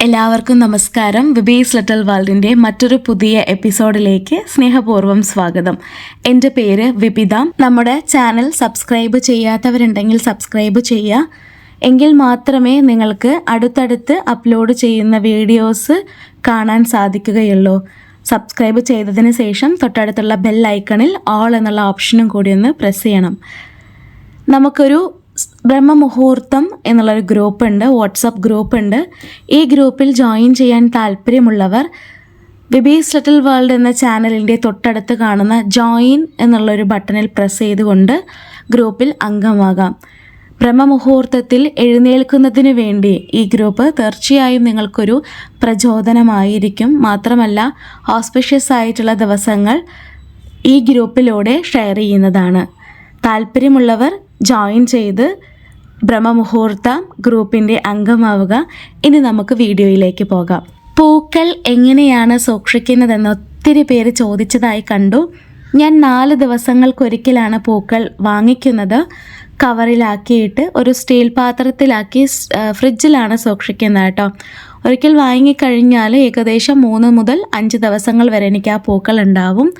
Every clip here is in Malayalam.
എല്ലാവർക്കും നമസ്കാരം. ബിബീസ് ലിറ്റൽ വേൾഡിന്റെ മറ്റൊരു പുതിയ എപ്പിസോഡിലേക്ക് സ്നേഹപൂർവം സ്വാഗതം. എന്റെ പേര് വിപിത. നമ്മുടെ ചാനൽ സബ്സ്ക്രൈബ് ചെയ്യാത്തവരുണ്ടെങ്കിൽ സബ്സ്ക്രൈബ് ചെയ്യുക. എങ്കിൽ മാത്രമേ നിങ്ങൾക്ക് അടുത്തടുത്ത് അപ്ലോഡ് ചെയ്യുന്ന വീഡിയോസ് കാണാൻ സാധിക്കുകയുള്ളൂ. സബ്സ്ക്രൈബ് ചെയ്തതിന് ശേഷം തൊട്ടടുത്തുള്ള ബെൽ ഐക്കണിൽ ഓൾ എന്നുള്ള ഓപ്ഷനും കൂടി ഒന്ന് പ്രസ് ചെയ്യണം. നമുക്കൊരു ബ്രഹ്മമുഹൂർത്തം എന്നുള്ളൊരു ഗ്രൂപ്പ് ഉണ്ട് വാട്സപ്പ് ഗ്രൂപ്പ് ഉണ്ട് ഈ ഗ്രൂപ്പിൽ ജോയിൻ ചെയ്യാൻ താല്പര്യമുള്ളവർ വിബീസ് ലിറ്റിൽ വേൾഡ് എന്ന ചാനലിന്റെ തൊട്ടടുത്ത് കാണുന്ന ജോയിൻ എന്നുള്ളൊരു ബട്ടണിൽ പ്രസ് ചെയ്തുകൊണ്ട് ഗ്രൂപ്പിൽ അംഗമാകാം. ബ്രഹ്മമുഹൂർത്തത്തിൽ എഴുന്നേൽക്കുന്നതിന് വേണ്ടി ഈ ഗ്രൂപ്പ് തീർച്ചയായും നിങ്ങൾക്കൊരു പ്രചോദനമായിരിക്കും. മാത്രമല്ല ഓസ്പിഷ്യസ് ആയിട്ടുള്ള ദിവസങ്ങൾ ഈ ഗ്രൂപ്പിലൂടെ ഷെയർ ചെയ്യുന്നതാണ്. താല്പര്യമുള്ളവർ ജോയിൻ ചെയ്ത് ബ്രഹ്മമുഹൂർത്ത ഗ്രൂപ്പിന്റെ അംഗമാവുക. ഇനി നമുക്ക് വീഡിയോയിലേക്ക് പോകാം. പൂക്കൾ എങ്ങനെയാണ് സൂക്ഷിക്കുന്നതെന്ന് ഒത്തിരി പേര് ചോദിച്ചതായി കണ്ടു. ഞാൻ നാല് ദിവസങ്ങൾക്കൊരിക്കലാണ് പൂക്കൾ വാങ്ങിക്കുന്നത്. കവറിലാക്കിയിട്ട് ഒരു സ്റ്റീൽ പാത്രത്തിലാക്കി ഫ്രിഡ്ജിലാണ് സൂക്ഷിക്കുന്നത് കേട്ടോ. ഒരിക്കൽ വാങ്ങിക്കഴിഞ്ഞാൽ ഏകദേശം മൂന്ന് മുതൽ അഞ്ച് ദിവസങ്ങൾ വരെ എനിക്ക് ആ പൂക്കൾ ഉണ്ടാവും.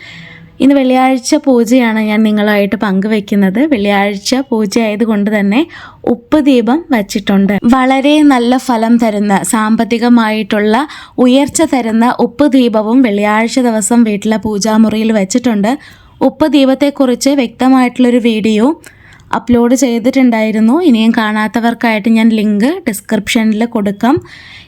ഇന്ന് വെള്ളിയാഴ്ച പൂജയാണ് ഞാൻ നിങ്ങളായിട്ട് പങ്കുവെക്കുന്നത്. വെള്ളിയാഴ്ച പൂജ ആയതുകൊണ്ട് തന്നെ ഉപ്പ് ദീപം വച്ചിട്ടുണ്ട്. വളരെ നല്ല ഫലം തരുന്ന സാമ്പത്തികമായിട്ടുള്ള ഉയർച്ച തരുന്ന ഉപ്പ് ദീപവും വെള്ളിയാഴ്ച ദിവസം വീട്ടിലെ പൂജാമുറിയിൽ വെച്ചിട്ടുണ്ട്. ഉപ്പ് ദീപത്തെക്കുറിച്ച് വ്യക്തമായിട്ടുള്ളൊരു വീഡിയോ അപ്ലോഡ് ചെയ്തിട്ടുണ്ടായിരുന്നു. ഇനിയും കാണാത്തവർക്കായിട്ട് ഞാൻ ലിങ്ക് ഡിസ്ക്രിപ്ഷനിൽ കൊടുക്കാം.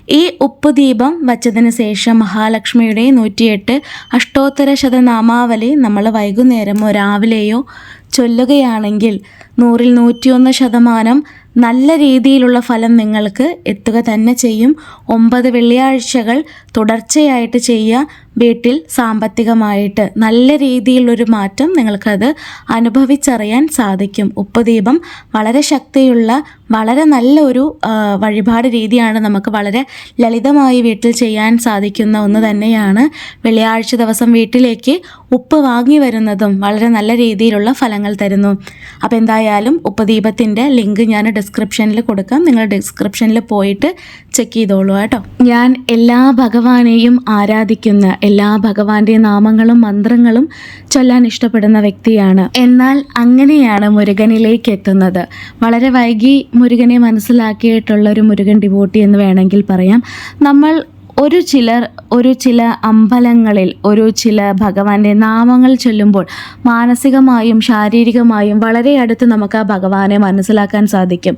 ഈ ഉപ്പ് ദീപം വച്ചതിന് ശേഷം മഹാലക്ഷ്മിയുടെ നൂറ്റിയെട്ട് അഷ്ടോത്തര ശതനാമാവലി നമ്മൾ വൈകുന്നേരമോ രാവിലെയോ ചൊല്ലുകയാണെങ്കിൽ നൂറിൽ നൂറ്റിയൊന്ന് ശതമാനം നല്ല രീതിയിലുള്ള ഫലം നിങ്ങൾക്ക് എത്തുക തന്നെ ചെയ്യും. ഒമ്പത് വെള്ളിയാഴ്ചകൾ തുടർച്ചയായിട്ട് ചെയ്യുക. വീട്ടിൽ സാമ്പത്തികമായിട്ട് നല്ല രീതിയിലൊരു മാറ്റം നിങ്ങൾക്കത് അനുഭവിച്ചറിയാൻ സാധിക്കും. ഉപ്പുദീപം വളരെ ശക്തിയുള്ള വളരെ നല്ല ഒരു വഴിപാട് രീതിയാണ് നമുക്ക് വളരെ ലളിതമായി വീട്ടിൽ ചെയ്യാൻ സാധിക്കുന്ന ഒന്ന് തന്നെയാണ്. വെള്ളിയാഴ്ച ദിവസം വീട്ടിലേക്ക് ഉപ്പ് വാങ്ങി വരുന്നതും വളരെ നല്ല രീതിയിലുള്ള ഫലങ്ങൾ തരുന്നു. അപ്പോൾ എന്തായാലും ഉപ്പുദീപത്തിന്റെ ലിങ്ക് ഞാൻ ഡിസ്ക്രിപ്ഷനിൽ കൊടുക്കാം. നിങ്ങൾ ഡിസ്ക്രിപ്ഷനിൽ പോയിട്ട് ചെക്ക് ചെയ്തോളൂ കേട്ടോ. ഞാൻ എല്ലാ ഭഗവാനെയും ആരാധിക്കുന്ന എല്ലാ ഭഗവാന്റെ നാമങ്ങളും മന്ത്രങ്ങളും ചൊല്ലാൻ ഇഷ്ടപ്പെടുന്ന വ്യക്തിയാണ്. എന്നാൽ അങ്ങനെയാണ് മുരുകനിലേക്ക് എത്തുന്നത്. വളരെ വൈകി മുരുകനെ മനസ്സിലാക്കിയിട്ടുള്ള ഒരു മുരുകൻ ഡിവോട്ടി എന്ന് വേണമെങ്കിൽ പറയാം. നമ്മൾ ഒരു ചിലർ ഒരു ചില അമ്പലങ്ങളിൽ ഒരു ചില ഭഗവാന്റെ നാമങ്ങൾ ചൊല്ലുമ്പോൾ മാനസികമായും ശാരീരികമായും വളരെ അടുത്ത് നമുക്ക് ആ ഭഗവാനെ മനസ്സിലാക്കാൻ സാധിക്കും.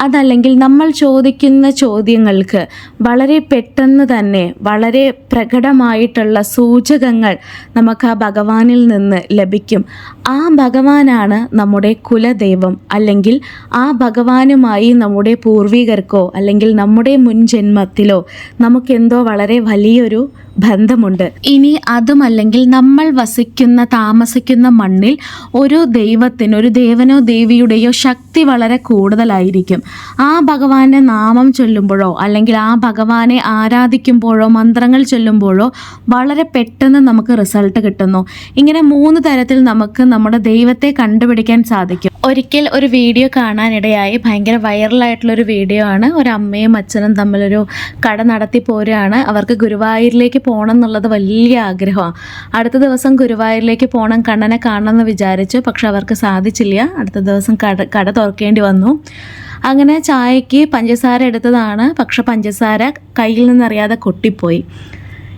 അതല്ലെങ്കിൽ നമ്മൾ ചോദിക്കുന്ന ചോദ്യങ്ങൾക്ക് വളരെ പെട്ടെന്ന് തന്നെ വളരെ പ്രകടമായിട്ടുള്ള സൂചകങ്ങൾ നമുക്ക് ആ ഭഗവാനിൽ നിന്ന് ലഭിക്കും. ആ ഭഗവാനാണ് നമ്മുടെ കുലദൈവം. അല്ലെങ്കിൽ ആ ഭഗവാനുമായി നമ്മുടെ പൂർവികർക്കോ അല്ലെങ്കിൽ നമ്മുടെ മുൻ ജന്മത്തിലോ നമുക്കെന്തോ വളരെ വലിയൊരു ബന്ധമുണ്ട്. ഇനി അതുമല്ലെങ്കിൽ നമ്മൾ വസിക്കുന്ന താമസിക്കുന്ന മണ്ണിൽ ഒരു ദൈവത്തിന് ഒരു ദേവനോ ദേവിയുടെയോ ശക്തി വളരെ കൂടുതലായിരിക്കും. ആ ഭഗവാന്റെ നാമം ചൊല്ലുമ്പോഴോ അല്ലെങ്കിൽ ആ ഭഗവാനെ ആരാധിക്കുമ്പോഴോ മന്ത്രങ്ങൾ ചൊല്ലുമ്പോഴോ വളരെ പെട്ടെന്ന് നമുക്ക് റിസൾട്ട് കിട്ടുന്നു. ഇങ്ങനെ മൂന്ന് തരത്തിൽ നമുക്ക് നമ്മുടെ ദൈവത്തെ കണ്ടുപിടിക്കാൻ സാധിക്കും. ഒരിക്കൽ ഒരു വീഡിയോ കാണാനിടയായി. ഭയങ്കര വൈറലായിട്ടുള്ളൊരു വീഡിയോ ആണ്. ഒരു അമ്മയും അച്ഛനും തമ്മിലൊരു കട നടത്തി പോരുകയാണ്. അവർക്ക് ഗുരുവായൂരിലേക്ക് പോകണം എന്നുള്ളത് വലിയ ആഗ്രഹമാണ്. അടുത്ത ദിവസം ഗുരുവായൂരിലേക്ക് പോകണം കണ്ണനെ കാണണം എന്ന് വിചാരിച്ചു. പക്ഷെ അവർക്ക് സാധിച്ചില്ല. അടുത്ത ദിവസം കട കട തുറക്കേണ്ടി വന്നു. അങ്ങനെ ചായക്ക് പഞ്ചസാര എടുത്തതാണ്. പക്ഷെ പഞ്ചസാര കയ്യിൽ നിന്നറിയാതെ കൊട്ടിപ്പോയി.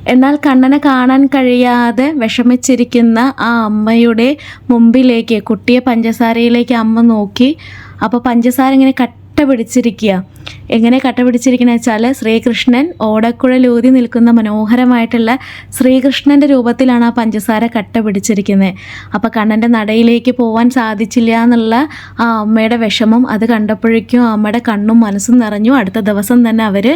എന്നാൽ കണ്ണനെ കാണാൻ കഴിയാതെ വിഷമിച്ചിരിക്കുന്ന ആ അമ്മയുടെ മുമ്പിലേക്ക് കുട്ടിയെ പഞ്ചസാരയിലേക്ക് അമ്മ നോക്കി. അപ്പോൾ പഞ്ചസാര ഇങ്ങനെ കട്ട പിടിച്ചിരിക്കുക എങ്ങനെ കട്ട പിടിച്ചിരിക്കുന്ന വെച്ചാൽ ശ്രീകൃഷ്ണൻ ഓടക്കുഴലൂതി നിൽക്കുന്ന മനോഹരമായിട്ടുള്ള ശ്രീകൃഷ്ണന്റെ രൂപത്തിലാണ് ആ പഞ്ചസാര കട്ട പിടിച്ചിരിക്കുന്നത് അപ്പോൾ കണ്ണന്റെ നടയിലേക്ക് പോകാൻ സാധിച്ചില്ല എന്നുള്ള ആ അമ്മയുടെ വിഷമം അത് കണ്ടപ്പോഴേക്കും അമ്മയുടെ കണ്ണും മനസ്സും നിറഞ്ഞു. അടുത്ത ദിവസം തന്നെ അവർ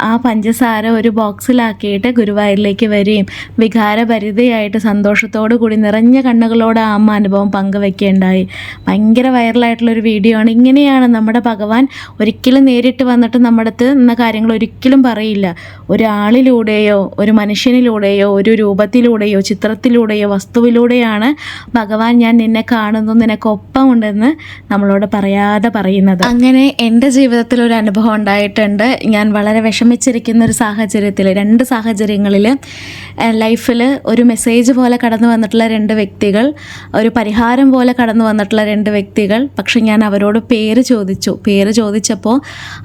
ആ പഞ്ചസാര ഒരു ബോക്സിലാക്കിയിട്ട് ഗുരുവായൂരിലേക്ക് വരികയും വികാരഭരിതയായിട്ട് സന്തോഷത്തോടു കൂടി നിറഞ്ഞ കണ്ണുകളോട് ആ അമ്മ അനുഭവം പങ്കുവെക്കുകയുണ്ടായി ഭയങ്കര വൈറലായിട്ടുള്ളൊരു വീഡിയോ ആണ്. ഇങ്ങനെയാണ് നമ്മുടെ ഭഗവാൻ ഒരിക്കലും ഒരിക്കലും നേരിട്ട് വന്നിട്ട് നമ്മുടെ അടുത്ത് എന്ന കാര്യങ്ങൾ ഒരിക്കലും പറയില്ല. ഒരാളിലൂടെയോ ഒരു മനുഷ്യനിലൂടെയോ ഒരു രൂപത്തിലൂടെയോ ചിത്രത്തിലൂടെയോ വസ്തുവിലൂടെയാണ് ഭഗവാൻ ഞാൻ നിന്നെ കാണുന്നു നിനക്കൊപ്പമുണ്ടെന്ന് നമ്മളോട് പറയാതെ പറയുന്നത്. അങ്ങനെ എന്റെ ജീവിതത്തിൽ ഒരു അനുഭവം ഉണ്ടായിട്ടുണ്ട്. ഞാൻ വളരെ വിഷമിച്ചിരിക്കുന്ന ഒരു സാഹചര്യത്തിൽ രണ്ട് സാഹചര്യങ്ങളിൽ ലൈഫിൽ ഒരു മെസ്സേജ് പോലെ കടന്നു വന്നിട്ടുള്ള രണ്ട് വ്യക്തികൾ ഒരു പരിഹാരം പോലെ കടന്നു വന്നിട്ടുള്ള രണ്ട് വ്യക്തികൾ. പക്ഷെ ഞാൻ അവരോട് പേര് ചോദിച്ചു. പേര് ചോദിച്ചപ്പോൾ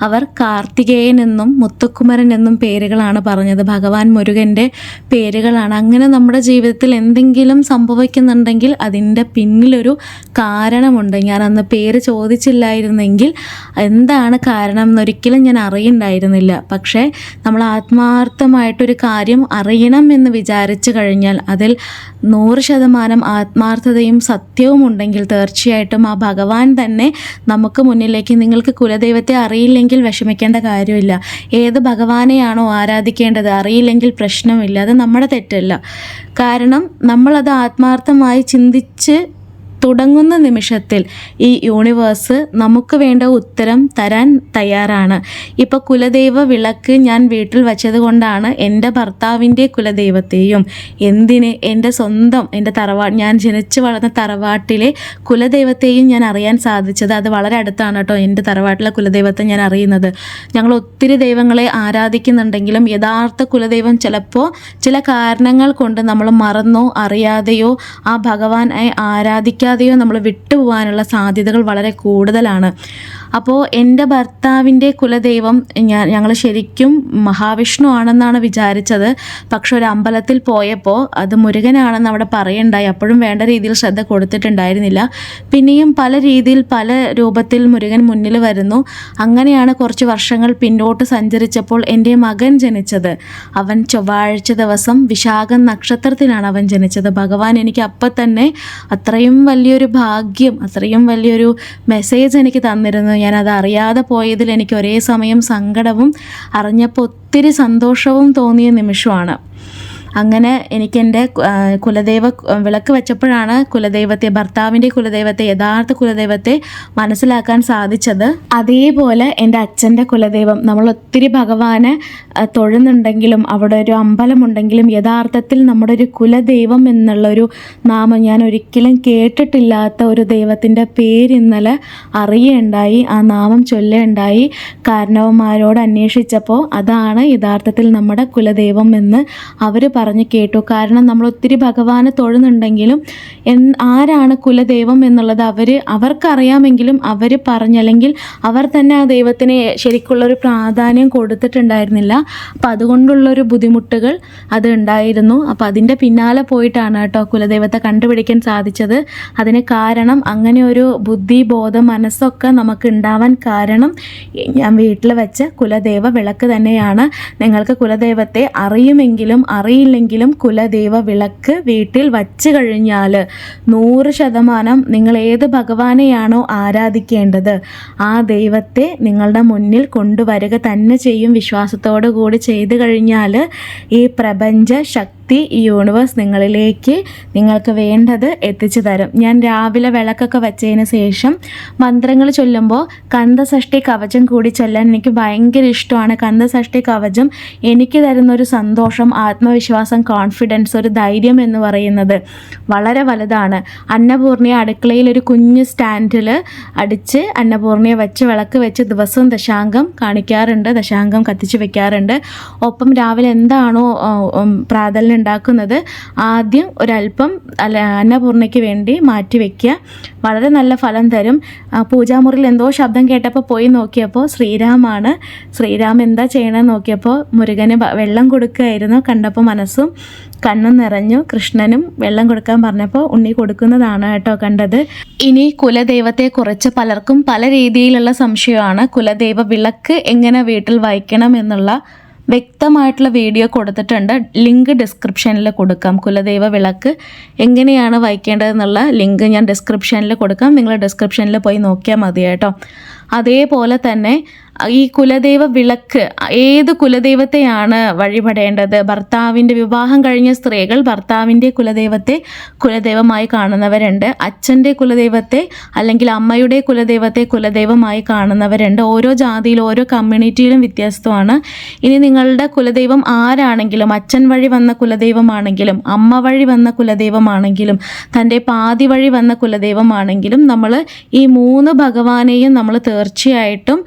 അവർ കാർത്തികേയൻ എന്നും മുത്തുക്കുമരൻ എന്നും പേരുകളാണ് പറഞ്ഞത്. ഭഗവാൻ മുരുകന്റെ പേരുകളാണ്. അങ്ങനെ നമ്മുടെ ജീവിതത്തിൽ എന്തെങ്കിലും സംഭവിക്കുന്നുണ്ടെങ്കിൽ അതിന്റെ പിന്നിലൊരു കാരണമുണ്ട്. ഞാൻ അന്ന് പേര് ചോദിച്ചില്ലായിരുന്നെങ്കിൽ എന്താണ് കാരണം എന്നൊരിക്കലും ഞാൻ അറിയണ്ടായിരുന്നില്ല. പക്ഷേ നമ്മൾ ആത്മാർത്ഥമായിട്ടൊരു കാര്യം അറിയണം എന്ന് വിചാരിച്ചു കഴിഞ്ഞാൽ അതിൽ നൂറ് ശതമാനം ആത്മാർത്ഥതയും സത്യവും ഉണ്ടെങ്കിൽ തീർച്ചയായിട്ടും ആ ഭഗവാൻ തന്നെ നമുക്ക് മുന്നിലേക്ക് നിങ്ങൾക്ക് കുലദൈവത്തെ അറിയില്ലെങ്കിൽ വിഷമിക്കേണ്ട കാര്യമില്ല. ഏത് ഭഗവാനെയാണോ ആരാധിക്കേണ്ടത് അറിയില്ലെങ്കിൽ പ്രശ്നമില്ല. അത് നമ്മുടെ തെറ്റല്ല. കാരണം നമ്മളത് ആത്മാർത്ഥമായി ചിന്തിച്ച് തുടങ്ങുന്ന നിമിഷത്തിൽ ഈ യൂണിവേഴ്സ് നമുക്ക് വേണ്ട ഉത്തരം തരാൻ തയ്യാറാണ്. ഇപ്പോൾ കുലദൈവ വിളക്ക് ഞാൻ വീട്ടിൽ വച്ചത് കൊണ്ടാണ് എന്റെ ഭർത്താവിന്റെ കുലദൈവത്തെയും എന്തിന് എന്റെ സ്വന്തം എന്റെ തറവാ ഞാൻ ജനിച്ചു വളർന്ന തറവാട്ടിലെ കുലദൈവത്തെയും ഞാൻ അറിയാൻ സാധിച്ചത്. അത് വളരെ അടുത്താണ് കേട്ടോ എന്റെ തറവാട്ടിലെ കുലദൈവത്തെ ഞാൻ അറിയുന്നത്. ഞങ്ങൾ ഒത്തിരി ദൈവങ്ങളെ ആരാധിക്കുന്നുണ്ടെങ്കിലും യഥാർത്ഥ കുലദൈവം ചിലപ്പോൾ ചില കാരണങ്ങൾ കൊണ്ട് നമ്മൾ മറന്നോ അറിയാതെയോ ആ ഭഗവാനെ ആരാധിക്കാതെയോ നമ്മൾ വിട്ടുപോകാനുള്ള സാധ്യതകൾ വളരെ കൂടുതലാണ്. അപ്പോൾ എന്റെ ഭർത്താവിന്റെ കുലദൈവം ഞാൻ ഞങ്ങൾ ശരിക്കും മഹാവിഷ്ണു ആണെന്നാണ് വിചാരിച്ചത്. പക്ഷെ ഒരു അമ്പലത്തിൽ പോയപ്പോൾ അത് മുരുകനാണെന്ന് അവിടെ പറയണ്ടായി. അപ്പോഴും വേണ്ട രീതിയിൽ ശ്രദ്ധ കൊടുത്തിട്ടുണ്ടായിരുന്നില്ല. പിന്നെയും പല രീതിയിൽ പല രൂപത്തിൽ മുരുകൻ മുന്നിൽ വരുന്നു. അങ്ങനെയാണ് കുറച്ച് വർഷങ്ങൾ പിന്നോട്ട് സഞ്ചരിച്ചപ്പോൾ എന്റെ മകൻ ജനിച്ചത്. അവൻ ചൊവ്വാഴ്ച ദിവസം വിശാഖം നക്ഷത്രത്തിലാണ് അവൻ ജനിച്ചത്. ഭഗവാൻ എനിക്ക് അപ്പം തന്നെ അത്രയും വലിയൊരു ഭാഗ്യം അത്രയും വലിയൊരു മെസ്സേജ് എനിക്ക് തന്നിരുന്നു. ഞാൻ അത് അറിയാതെ പോയതിൽ എനിക്ക് ഒരേ സമയം സങ്കടവും അറിഞ്ഞപ്പോൾ ഒത്തിരി സന്തോഷവും തോന്നിയ നിമിഷമാണ്. അങ്ങനെ എനിക്ക് എന്റെ കുലദേവ വിളക്ക് വെച്ചപ്പോഴാണ് കുലദൈവത്തെ ഭർത്താവിന്റെ കുലദൈവത്തെ യഥാർത്ഥ കുലദൈവത്തെ മനസ്സിലാക്കാൻ സാധിച്ചത്. അതേപോലെ എന്റെ അച്ഛന്റെ കുലദൈവം നമ്മൾ ഒത്തിരി ഭഗവാനെ തൊഴുന്നുണ്ടെങ്കിലും അവിടെ ഒരു അമ്പലമുണ്ടെങ്കിലും യഥാർത്ഥത്തിൽ നമ്മുടെ ഒരു കുലദൈവം എന്നുള്ളൊരു നാമം ഞാൻ ഒരിക്കലും കേട്ടിട്ടില്ലാത്ത ഒരു ദൈവത്തിന്റെ പേര് ഇന്നലെ അറിയുണ്ടായി ആ നാമം ചൊല്ലുണ്ടായി. കാരണവന്മാരോട് അന്വേഷിച്ചപ്പോൾ അതാണ് യഥാർത്ഥത്തിൽ നമ്മുടെ കുലദൈവം എന്ന് അവർ പറഞ്ഞ് കേട്ടു. കാരണം നമ്മൾ ഒത്തിരി ഭഗവാനെ തൊഴുന്നുണ്ടെങ്കിലും എൻ ആരാണ് കുലദൈവം എന്നുള്ളത് അവർ അവർക്കറിയാമെങ്കിലും അവർ പറഞ്ഞല്ലെങ്കിൽ അവർ തന്നെ ആ ദൈവത്തിന് ശരിക്കുള്ളൊരു പ്രാധാന്യം കൊടുത്തിട്ടുണ്ടായിരുന്നില്ല. അപ്പം അതുകൊണ്ടുള്ളൊരു ബുദ്ധിമുട്ടുകൾ അത് ഉണ്ടായിരുന്നു. അപ്പം അതിന്റെ പിന്നാലെ പോയിട്ടാണ് കേട്ടോ കുലദൈവത്തെ കണ്ടുപിടിക്കാൻ സാധിച്ചത്. അതിന് കാരണം അങ്ങനെ ഒരു ബുദ്ധി ബോധം മനസ്സൊക്കെ നമുക്ക് ഉണ്ടാവാൻ കാരണം ഞാൻ വീട്ടിൽ വെച്ച കുലദേവ വിളക്ക് തന്നെയാണ്. നിങ്ങൾക്ക് കുലദൈവത്തെ അറിയുമെങ്കിലും അറിയില്ലെങ്കിലും കുലദേവ വിളക്ക് വീട്ടിൽ വച്ച് കഴിഞ്ഞാൽ നൂറ് ശതമാനം നിങ്ങൾ ഏത് ഭഗവാനെയാണോ ആരാധിക്കേണ്ടത് ആ ദൈവത്തെ നിങ്ങളുടെ മുന്നിൽ കൊണ്ടുവരിക തന്നെ ചെയ്യും. വിശ്വാസത്തോടു കൂടി ചെയ്തു കഴിഞ്ഞാൽ ഈ പ്രപഞ്ച ശക്തി ഈ യൂണിവേഴ്സ് നിങ്ങളിലേക്ക് നിങ്ങൾക്ക് വേണ്ടത് എത്തിച്ചു തരും. ഞാൻ രാവിലെ വിളക്കൊക്കെ വെച്ചതിന് ശേഷം മന്ത്രങ്ങൾ ചൊല്ലുമ്പോൾ കന്ദസഷ്ടി കവചം കൂടി ചൊല്ലാൻ എനിക്ക് ഭയങ്കര ഇഷ്ടമാണ്. കന്ദസഷ്ടി കവചം എനിക്ക് തരുന്ന ഒരു സന്തോഷം ആത്മവിശ്വാസം കോൺഫിഡൻസ് ഒരു ധൈര്യം എന്ന് പറയുന്നത് വളരെ വലുതാണ്. അന്നപൂർണിയ അടുക്കളയിൽ ഒരു കുഞ്ഞ് സ്റ്റാൻഡിൽ അടിച്ച് അന്നപൂർണിയെ വെച്ച് വിളക്ക് വെച്ച് ദിവസവും ദശാംഗം കാണിക്കാറുണ്ട് ദശാംഗം കത്തിച്ച് വെക്കാറുണ്ട്. ഒപ്പം രാവിലെ എന്താണോ പ്രാതലിന് ഉണ്ടാക്കുന്നത് ആദ്യം ഒരല്പം അല്ല അന്നപൂർണയ്ക്ക് വേണ്ടി മാറ്റി വെക്കുക വളരെ നല്ല ഫലം തരും. പൂജാമുറിയിൽ എന്തോ ശബ്ദം കേട്ടപ്പോൾ പോയി നോക്കിയപ്പോൾ ശ്രീരാമാണ്. ശ്രീരാം എന്താ ചെയ്യണമെന്ന് നോക്കിയപ്പോൾ മുരുകന് വെള്ളം കൊടുക്കുകയായിരുന്നു. കണ്ടപ്പോൾ മനസ്സും കണ്ണും നിറഞ്ഞു. കൃഷ്ണനും വെള്ളം കൊടുക്കാൻ പറഞ്ഞപ്പോൾ ഉണ്ണി കൊടുക്കുന്നതാണ് കേട്ടോ കണ്ടത്. ഇനി കുലദൈവത്തെ കുറിച്ച് പലർക്കും പല രീതിയിലുള്ള സംശയമാണ്. കുലദൈവ വിളക്ക് എങ്ങനെ വീട്ടിൽ വായിക്കണം എന്നുള്ള വ്യക്തമായിട്ടുള്ള വീഡിയോ കൊടുത്തിട്ടുണ്ട്. ലിങ്ക് ഡിസ്ക്രിപ്ഷനിൽ കൊടുക്കാം. കുലദൈവ വിളക്ക് എങ്ങനെയാണ് വയ്ക്കേണ്ടതെന്നുള്ള ലിങ്ക് ഞാൻ ഡിസ്ക്രിപ്ഷനിൽ കൊടുക്കാം. നിങ്ങൾ ഡിസ്ക്രിപ്ഷനിൽ പോയി നോക്കിയാൽ മതി കേട്ടോ അതേപോലെ തന്നെ ഈ കുലദൈവ വിളക്ക് ഏത് കുലദൈവത്തെയാണ് വഴിപെടേണ്ടത്? ഭർത്താവിന്റെ വിവാഹം കഴിഞ്ഞ സ്ത്രീകൾ ഭർത്താവിന്റെ കുലദൈവത്തെ കുലദൈവമായി കാണുന്നവരുണ്ട്. അച്ഛന്റെ കുലദൈവത്തെ അല്ലെങ്കിൽ അമ്മയുടെ കുലദൈവത്തെ കുലദൈവമായി കാണുന്നവരുണ്ട്. ഓരോ ജാതിയിലും ഓരോ കമ്മ്യൂണിറ്റിയിലും വ്യത്യസ്തമാണ്. ഇനി നിങ്ങളുടെ കുലദൈവം ആരാണെങ്കിലും അച്ഛൻ വഴി വന്ന കുലദൈവമാണെങ്കിലും അമ്മ വഴി വന്ന കുലദൈവമാണെങ്കിലും തന്റെ പാതി വഴി വന്ന കുലദൈവമാണെങ്കിലും നമ്മൾ ഈ മൂന്ന് ഭഗവാനെയും നമ്മൾ തീർച്ചയായിട്ടും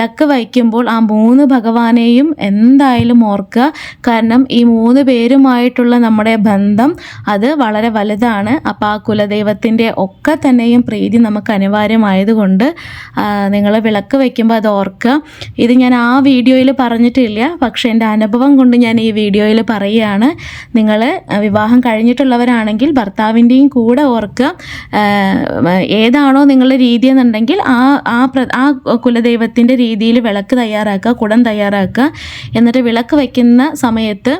വിളക്ക് വയ്ക്കുമ്പോൾ ആ മൂന്ന് ഭഗവാനെയും എന്തായാലും ഓർക്കുക. കാരണം ഈ മൂന്ന് പേരുമായിട്ടുള്ള നമ്മുടെ ബന്ധം അത് വളരെ വലുതാണ്. അപ്പോൾ ആ കുലദൈവത്തിന്റെ ഒക്കെ തന്നെയും പ്രീതി നമുക്ക് അനിവാര്യമായതുകൊണ്ട് നിങ്ങൾ വിളക്ക് വയ്ക്കുമ്പോൾ അത് ഓർക്കുക. ഇത് ഞാൻ ആ വീഡിയോയിൽ പറഞ്ഞിട്ടില്ല പക്ഷേ എന്റെ അനുഭവം കൊണ്ട് ഞാൻ ഈ വീഡിയോയിൽ പറയുകയാണ്. നിങ്ങൾ വിവാഹം കഴിഞ്ഞിട്ടുള്ളവരാണെങ്കിൽ ഭർത്താവിന്റെയും കൂടെ ഓർക്കുക. ഏതാണോ നിങ്ങളുടെ രീതി എന്നുണ്ടെങ്കിൽ ആ ആ ആ കുലദൈവത്തിന്റെ രീതിയിൽ വിളക്ക് തയ്യാറാക്കുക കുടം തയ്യാറാക്കുക. എന്നിട്ട് വിളക്ക് വയ്ക്കുന്ന സമയത്ത്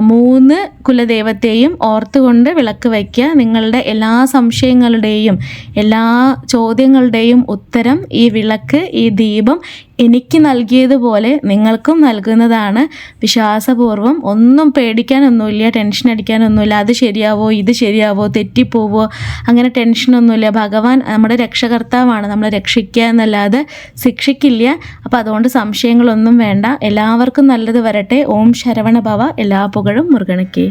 മൂന്ന് കുലദേവത്തെയും ഓർത്തുകൊണ്ട് വിളക്ക് വയ്ക്കുക. നിങ്ങളുടെ എല്ലാ സംശയങ്ങളുടെയും എല്ലാ ചോദ്യങ്ങളുടെയും ഉത്തരം ഈ വിളക്ക് ഈ ദീപം എനിക്ക് നൽകിയതുപോലെ നിങ്ങൾക്കും നൽകുന്നതാണ്. വിശ്വാസപൂർവം ഒന്നും പേടിക്കാനൊന്നുമില്ല ടെൻഷൻ അടിക്കാനൊന്നുമില്ല. അത് ശരിയാവോ ഇത് ശരിയാവോ തെറ്റിപ്പോവോ അങ്ങനെ ടെൻഷനൊന്നുമില്ല. ഭഗവാൻ നമ്മുടെ രക്ഷകർത്താവാണ് നമ്മളെ രക്ഷിക്കുക എന്നല്ലാതെ ശിക്ഷിക്കില്ല. അപ്പോൾ അതുകൊണ്ട് സംശയങ്ങളൊന്നും വേണ്ട. എല്ലാവർക്കും നല്ലത് വരട്ടെ. ഓം ശരവണ ഭവ. എല്ലാ പുകഴും മുരുകണക്കേ